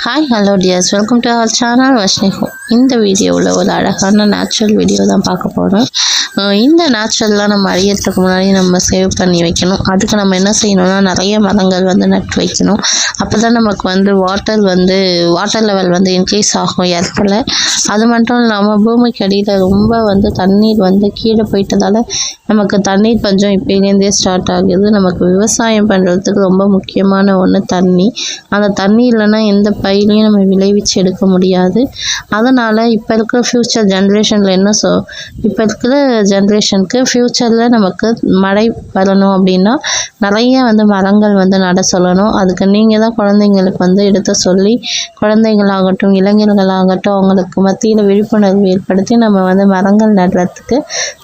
Hi hello dears welcome to our channel Varshini home இந்த வீடியோவில் ஒரு அழகான நேச்சுரல் வீடியோ தான் பார்க்க போகிறோம் இந்த நேச்சுரல்லாம் நம்ம அறியறதுக்கு முன்னாடி நம்ம சேவ் பண்ணி வைக்கணும். அதுக்கு நம்ம என்ன செய்யணும்னா நிறைய மரங்கள் வந்து நட்டு வைக்கணும். அப்போ தான் நமக்கு வந்து வாட்டர் வந்து வாட்டர் லெவல் வந்து இன்க்ரீஸ் ஆகும் இடத்துல. அது மட்டும் இல்லாமல் பூமிக்கு அடியில் ரொம்ப வந்து தண்ணீர் வந்து கீழே போயிட்டதால நமக்கு தண்ணீர் பஞ்சம் இப்போலேருந்தே ஸ்டார்ட் ஆகுது. நமக்கு விவசாயம் பண்ணுறதுக்கு ரொம்ப முக்கியமான ஒன்று தண்ணி. அந்த தண்ணி இல்லைன்னா எந்த பயிரையும் நம்ம விளைவிச்சு எடுக்க முடியாது. அதை அதனால் இப்போ இருக்கிற ஃப்யூச்சர் ஜென்ரேஷனில் என்ன சொ இப்போ இருக்கிற ஜென்ரேஷனுக்கு ஃப்யூச்சரில் நமக்கு மழை வரணும் அப்படின்னா நிறைய வந்து மரங்கள் வந்து நட சொல்லணும். அதுக்கு நீங்கள் தான் குழந்தைங்களுக்கு வந்து எடுத்து சொல்லி குழந்தைங்களாகட்டும் இளைஞர்களாகட்டும் அவங்களுக்கு மத்தியில் விழிப்புணர்வு ஏற்படுத்தி நம்ம வந்து மரங்கள் நடுறதுக்கு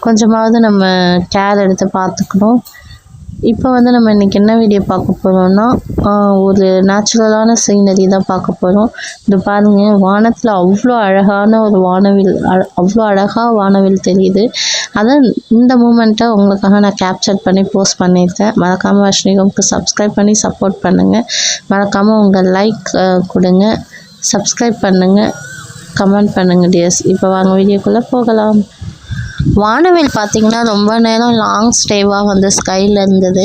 கொஞ்சமாவது நம்ம கேர் எடுத்து பார்த்துக்கணும். இப்போ வந்து நம்ம இன்றைக்கி என்ன வீடியோ பார்க்க போகிறோம்னா ஒரு நேச்சுரலான சீனரி தான் பார்க்க போகிறோம் இது பாருங்கள் வானத்தில் அவ்வளோ அழகான ஒரு வானவில் அவ்வளோ அழகாக வானவில் தெரியுது. அதை இந்த மூமெண்ட்டை உங்களுக்காக நான் கேப்சர் பண்ணி போஸ்ட் பண்ணியிருக்கேன். மறக்காமல் வஷ்ணிகம்க்கு சப்ஸ்கிரைப் பண்ணி சப்போர்ட் பண்ணுங்கள் மறக்காமல் உங்கள் லைக் கொடுங்க. சப்ஸ்கிரைப் பண்ணுங்கள் கமெண்ட் பண்ணுங்கள் டியர்ஸ் இப்போ வாங்க வீடியோக்குள்ளே போகலாம். வானவில் பார்த்தீங்கன்னா ரொம்ப நேரம் லாங் ஸ்டேவாக வந்து ஸ்கையில் இருந்தது.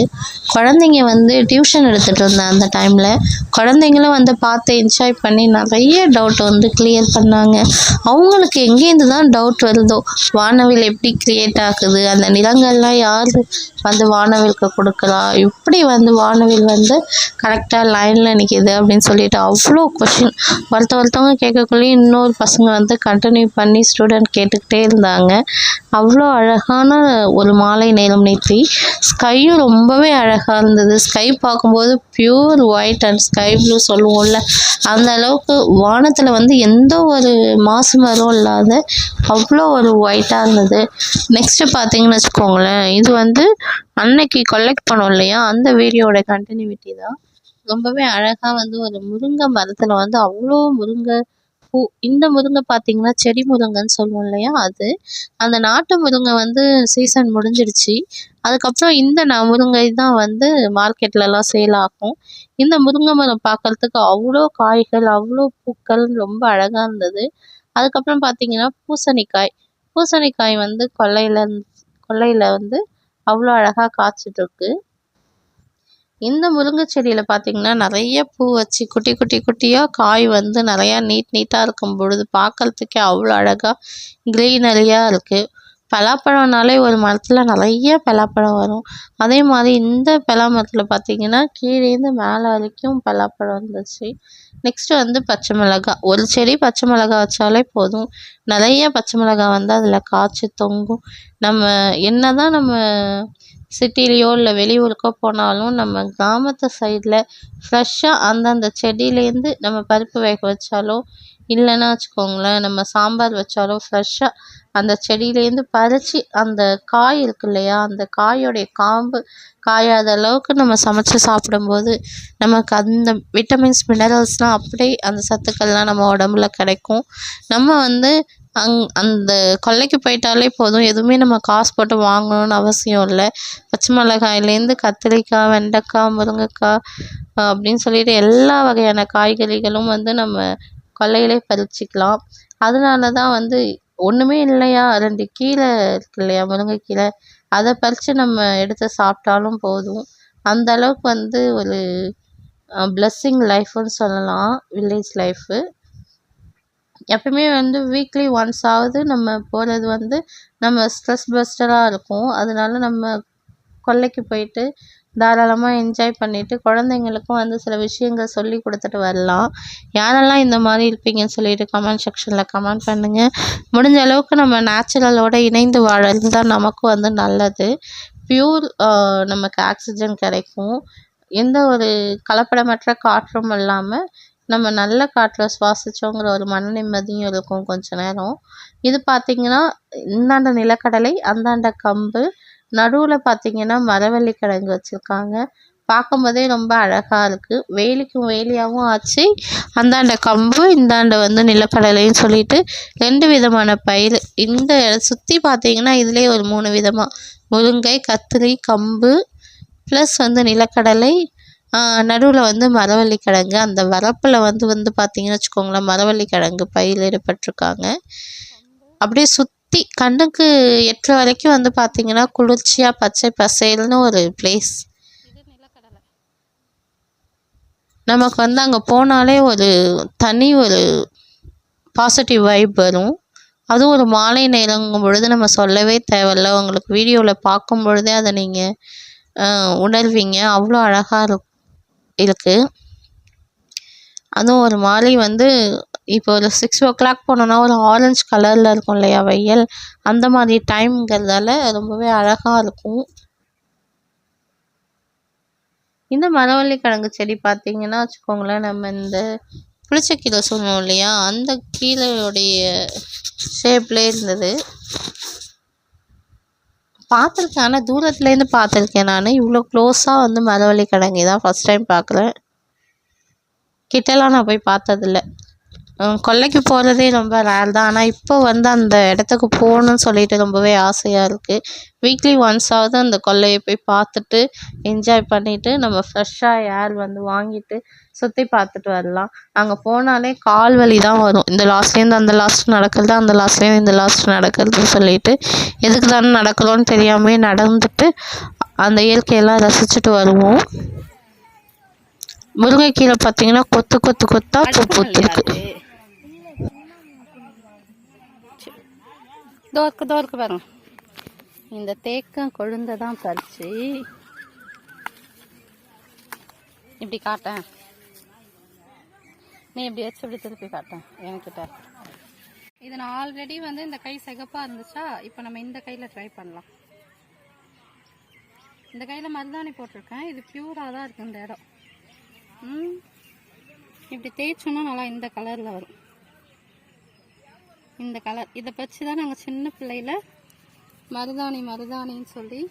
குழந்தைங்க வந்து டியூஷன் எடுத்துகிட்டு இருந்தேன் அந்த டைமில் குழந்தைங்களும் வந்து பார்த்து என்ஜாய் பண்ணி நிறைய டவுட் வந்து கிளியர் பண்ணாங்க. அவங்களுக்கு எங்கேருந்து தான் டவுட் வருதோ? வானவில் எப்படி கிரியேட் ஆகுது? அந்த நிலங்கள்லாம் யார் வந்து வானவிலுக்கு கொடுக்குறா இப்படி வந்து வானவில் வந்து கரெக்டாக லைனில் நிற்கிது அப்படின்னு சொல்லிட்டு அவ்வளோ கொஷின் ஒருத்த ஒருத்தவங்க கேட்கக்குள்ளேயும் இன்னொரு பசங்க வந்து கண்டினியூ பண்ணி ஸ்டூடெண்ட் கேட்டுக்கிட்டே இருந்தாங்க. அவ்வளோ அழகான ஒரு மாலை நேரம் நேற்றி ஸ்கையும் ரொம்பவே அழகாக இருந்தது. ஸ்கை பார்க்கும்போது pure white and sky blue சொல்லுவோம்ல. அந்த அளவுக்கு வானத்தில் வந்து எந்த ஒரு மாசு மரம் இல்லாத அவ்வளோ ஒரு ஒயிட்டாக இருந்தது. நெக்ஸ்ட்டு பார்த்தீங்கன்னு வச்சுக்கோங்களேன். இது வந்து அன்னைக்கு கலெக்ட் பண்ணோம் இல்லையா? அந்த வீடியோட கண்டினியூட்டி தான். ரொம்பவே அழகாக வந்து ஒரு முருங்கை மரத்தில் வந்து அவ்வளோ முருங்கை பூ இந்த முருங்கை பார்த்தீங்கன்னா செடி முருங்கைன்னு சொல்லுவோம் இல்லையா அது. அந்த நாட்டு முருங்கை வந்து சீசன் முடிஞ்சிடுச்சு. அதுக்கப்புறம் இந்த ந முருங்கை தான் வந்து மார்க்கெட்லலாம் சேல் ஆகும். இந்த முருங்கை மரம் பார்க்கறதுக்கு அவ்வளோ காய்கள் அவ்வளோ பூக்கள் ரொம்ப அழகாக இருந்தது. அதுக்கப்புறம் பார்த்தீங்கன்னா பூசணிக்காய். பூசணிக்காய் வந்து கொல்லையில் கொல்லையில் வந்து அவ்வளோ அழகாக காய்ச்சிட்ருக்கு இந்த முருங்கை செடியில் பார்த்திங்கன்னா நிறைய பூ வச்சு குட்டி குட்டி குட்டியாக காய் வந்து நிறையா நீட் நீட்டாக இருக்கும் பொழுது பார்க்கறதுக்கே அவ்வளோ அழகாக க்ரீனரியாக இருக்குது பலாப்பழம்னாலே ஒரு மரத்தில் நிறைய பலாப்பழம் வரும். அதே மாதிரி இந்த பலா மரத்தில் பார்த்தீங்கன்னா கீழேருந்து மேலே வரைக்கும் பலாப்பழம் இருந்துச்சு நெக்ஸ்ட்டு வந்து பச்சை மிளகா. ஒரு செடி பச்சை மிளகாய் வச்சாலே போதும். நிறைய பச்சை மிளகா வந்து அதில் காய்ச்சி தொங்கும். நம்ம என்ன தான் நம்ம சிட்டிலேயோ இல்லை வெளியூருக்கோ போனாலும் நம்ம கிராமத்து சைடில் ஃப்ரெஷ்ஷாக அந்தந்த செடியிலேருந்து நம்ம பருப்பு வேக வச்சாலோ இல்லைன்னா வச்சுக்கோங்களேன் நம்ம சாம்பார் வச்சாலும் ஃப்ரெஷ்ஷாக அந்த செடியிலேருந்து பறித்து அந்த காய் இருக்கு இல்லையா அந்த காயோடைய காம்பு காயாத அளவுக்கு நம்ம சமைச்சு சாப்பிடும்போது நமக்கு அந்த விட்டமின்ஸ் மினரல்ஸ்லாம் அப்படியே அந்த சத்துக்கள்லாம் நம்ம உடம்புல கிடைக்கும். நம்ம வந்து அங் அந்த கொல்லைக்கு போயிட்டாலே போதும். எதுவுமே நம்ம காசு போட்டு வாங்கணும்னு அவசியம் இல்லை. பச்சை மிளகாயிலேருந்து கத்திரிக்காய் வெண்டைக்காய் முருங்கைக்காய் அப்படின்னு சொல்லிட்டு எல்லா வகையான காய்கறிகளும் வந்து நம்ம கொல்லையிலே பறிச்சுக்கலாம் அதனால தான் வந்து ஒன்றுமே இல்லையா? ரெண்டு கீரை இருக்கு இல்லையா? முருங்கைக்கீரை அதை பறித்து நம்ம எடுத்து சாப்பிட்டாலும் போதும். அந்த அளவுக்கு வந்து ஒரு பிளஸ்ஸிங் லைஃப்னு சொல்லலாம். வில்லேஜ் லைஃபு எப்பவுமே வந்து வீக்லி ஒன்ஸ் ஆகுது நம்ம போகிறது வந்து நம்ம ஸ்ட்ரெஸ் பஸ்டராக இருக்கும். அதனால நம்ம கொல்லைக்கு போயிட்டு தாராளமாக என்ஜாய் பண்ணிவிட்டு குழந்தைங்களுக்கும் வந்து சில விஷயங்கள் சொல்லி கொடுத்துட்டு வரலாம். யாரெல்லாம் இந்த மாதிரி இருப்பீங்கன்னு சொல்லிட்டு கமெண்ட் செக்ஷனில் கமெண்ட் பண்ணுங்கள் முடிஞ்ச அளவுக்கு நம்ம நேச்சுரலோடு இணைந்து வாழறது தான் நமக்கும் வந்து நல்லது. பியூர் நமக்கு ஆக்சிஜன் கிடைக்கும். எந்த ஒரு கலப்படமற்ற காற்றும் இல்லாமல் நம்ம நல்ல காற்றை சுவாசிச்சோங்கிற ஒரு மன நிம்மதியும் இருக்கும் கொஞ்ச நேரம். இது பார்த்திங்கன்னா இந்தாண்ட நிலக்கடலை அந்தாண்ட கம்பு நடுவில் பாத்தீங்கன்னா மரவள்ளி கிழங்கு வச்சுருக்காங்க. பார்க்கும்போதே ரொம்ப அழகாக இருக்குது வேலிக்கும் வேலியாகவும் ஆச்சு. அந்தாண்ட கம்பு இந்தாண்ட வந்து நிலக்கடலைன்னு சொல்லிட்டு ரெண்டு விதமான பயிர் இந்த சுற்றி பார்த்தீங்கன்னா இதுலேயே ஒரு மூணு விதமாக முருங்கை கத்திரி கம்பு ப்ளஸ் வந்து நிலக்கடலை. நடுவில் வந்து மரவள்ளி கிழங்கு அந்த வரப்பில் வந்து வந்து பார்த்தீங்கன்னு வச்சுக்கோங்களேன் மரவள்ளி கிழங்கு பயிரிடப்பட்டிருக்காங்க அப்படியே சுத் சுற்றி கண்ணுக்கு எட்டுற வரைக்கும் வந்து பார்த்தீங்கன்னா குளிர்ச்சியாக பச்சை பசேல்னு ஒரு பிளேஸ் நமக்கு வந்து அங்கே போனாலே ஒரு தனி ஒரு பாசிட்டிவ் வைப் வரும். அதுவும் ஒரு மாலை நேரங்கும் பொழுது நம்ம சொல்லவே தேவையில்ல. உங்களுக்கு வீடியோவில் பார்க்கும் பொழுதே அதை நீங்கள் உணர்வீங்க. அவ்வளோ அழகாக இருக் இருக்குது அதுவும் ஒரு மாலை வந்து இப்போ ஒரு சிக்ஸ் ஓ கிளாக் போனோன்னா ஒரு ஆரஞ்சு கலரில் இருக்கும் இல்லையா வெயில்? அந்த மாதிரி டைம்ங்கிறதால ரொம்பவே அழகாக இருக்கும். இந்த மரவள்ளி கிழங்கு செடி பார்த்தீங்கன்னா வச்சுக்கோங்களேன் நம்ம இந்த புளிச்சக்கீரை சொல்லுவோம் இல்லையா? அந்த கீரையோடைய ஷேப்லேயே இருந்தது. பார்த்துருக்கேன் ஆனால் தூரத்துலேருந்து பார்த்துருக்கேன் நான். இவ்வளோ க்ளோஸாக வந்து மரவள்ளி கிழங்கு தான் ஃபஸ்ட் டைம் பார்க்குறேன். கிட்டலாம் நான் போய் பார்த்ததில்ல. கொல்லைக்கு போகிறதே ரொம்ப ரேர் தான். ஆனால் இப்போ வந்து அந்த இடத்துக்கு போகணுன்னு சொல்லிட்டு ரொம்பவே ஆசையாக இருக்குது வீக்லி ஒன்ஸாவது அந்த கொல்லையை போய் பார்த்துட்டு என்ஜாய் பண்ணிவிட்டு நம்ம ஃப்ரெஷ்ஷாக ஏர் வந்து வாங்கிட்டு சுற்றி பார்த்துட்டு வரலாம். அங்கே போனாலே கால் வலி தான் வரும். இந்த லாஸ்ட்லேருந்து அந்த லாஸ்ட் நடக்கிறது அந்த லாஸ்ட்லேருந்து இந்த லாஸ்ட் நடக்கிறதுன்னு சொல்லிட்டு எதுக்கு தானே நடக்கிறோன்னு தெரியாமே நடந்துட்டு அந்த இயற்கையெல்லாம் ரசிச்சுட்டு வருவோம். முருங்கைக்கீரை பார்த்தீங்கன்னா கொத்து கொத்து கொத்தா பூ பூத்துருக்கு. தோற்கு தோற்கு பாருங்க. இந்த தேக்கம் கொழுந்தை தான் பறிச்சு. இப்படி காட்டேன். நீ இப்படி வச்சு இப்படி திருப்பி காட்டேன் என்கிட்ட. இது நான் ஆல்ரெடி வந்து இந்த கை சிகப்பாக இருந்துச்சா இப்போ நம்ம இந்த கையில் ட்ரை பண்ணலாம். இந்த கையில் மருதாணி போட்டிருக்கேன். இது பியூராக தான் இருக்குது இந்த இடம். இப்படி தேய்ச்சோன்னா நல்லா இந்த கலரில் வரும். இந்த கலர். இதை வச்சு தான் நாங்கள் சின்ன பிள்ளையில் மருதாணி மருதாணின்னு சொல்லி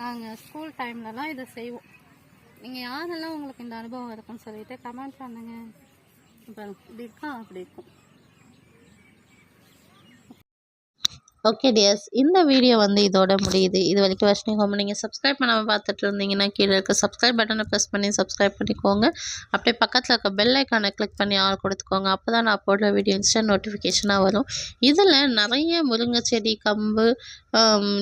நாங்கள் ஸ்கூல் டைம்லலாம் இதை செய்வோம். நீங்கள் யாரெல்லாம் உங்களுக்கு இந்த அனுபவம் இருக்குன்னு சொல்லிட்டு கமெண்ட் பண்ணுங்கள் இப்போ இப்படி இருக்கா? அப்படி இருக்கும். ஓகே டியர்ஸ் இந்த வீடியோ வந்து இதோட முடியுது. இது வரைக்கும் வர்ஷினி ஹோம் நீங்கள் சப்ஸ்கிரைப் பண்ணாமல் பார்த்துட்டு இருந்தீங்கன்னா கீழே இருக்க சப்ஸ்கிரைப் பட்டனை ப்ரெஸ் பண்ணி சப்ஸ்கிரைப் பண்ணிக்கோங்க. அப்படியே பக்கத்தில் இருக்க பெல் ஐக்கானை கிளிக் பண்ணி ஆள் கொடுத்துக்கோங்க. அப்போ தான் நான் போடுற வீடியோ இன்ஸ்டன்ட் நோட்டிஃபிகேஷனாக வரும். இதில் நிறைய முருங்கை செடி கம்பு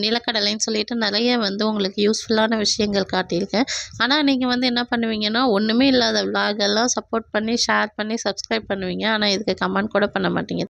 நிலக்கடலைன்னு சொல்லிட்டு நிறைய வந்து உங்களுக்கு யூஸ்ஃபுல்லான விஷயங்கள் காட்டியிருக்கேன். ஆனால் நீங்கள் வந்து என்ன பண்ணுவீங்கன்னா ஒன்றுமே இல்லாத விளாகெல்லாம் சப்போர்ட் பண்ணி ஷேர் பண்ணி சப்ஸ்கிரைப் பண்ணுவீங்க. ஆனால் இதுக்கு கமெண்ட் கூட பண்ண மாட்டீங்க.